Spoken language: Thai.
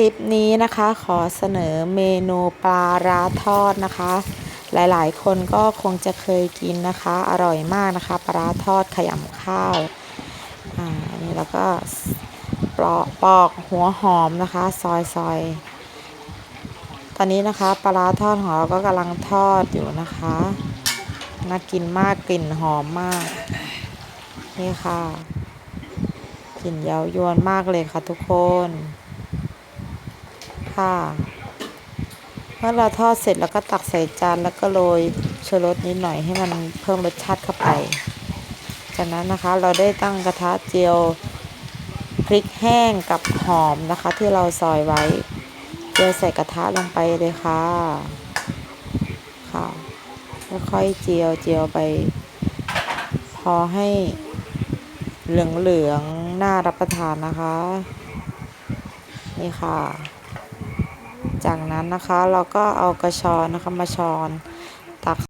คลิปนี้นะคะ ขอเสนอเมนูปลาร้าทอดนะคะ หลายๆ คนก็คงจะเคยกินนะคะ อร่อยมากนะคะ ปลาร้าทอดขยำข้าวอ่าอันนี้แล้วก็ปลอกปอกหัวหอมนะคะ ซอยซอยตอนนี้นะคะปลาร้าทอดของเราก็กำลังทอดอยู่นะคะน่ากินมากกลิ่นหอมมากนี่ค่ะกลิ่นเย้ายวนมากเลยค่ะทุกคน ค่ะเมื่อเราทอดเสร็จแล้วก็ตักใส่จานแล้วก็โรยชูรสนิดหน่อยให้มันเพิ่มรสชาติเข้าไป จากนั้นนะคะเราได้ตั้งกระทะเจียวพริกแห้งกับหอมนะคะ ที่เราซอยไว้เจียวใส่กระทะลงไปเลยค่ะค่ะค่อยๆเจียวเจียวไป พอให้เหลืองๆน่ารับประทานนะคะ นี่ค่ะ จากนั้นนะคะเราก็เอากระชอนนะคะมาช้อนตัก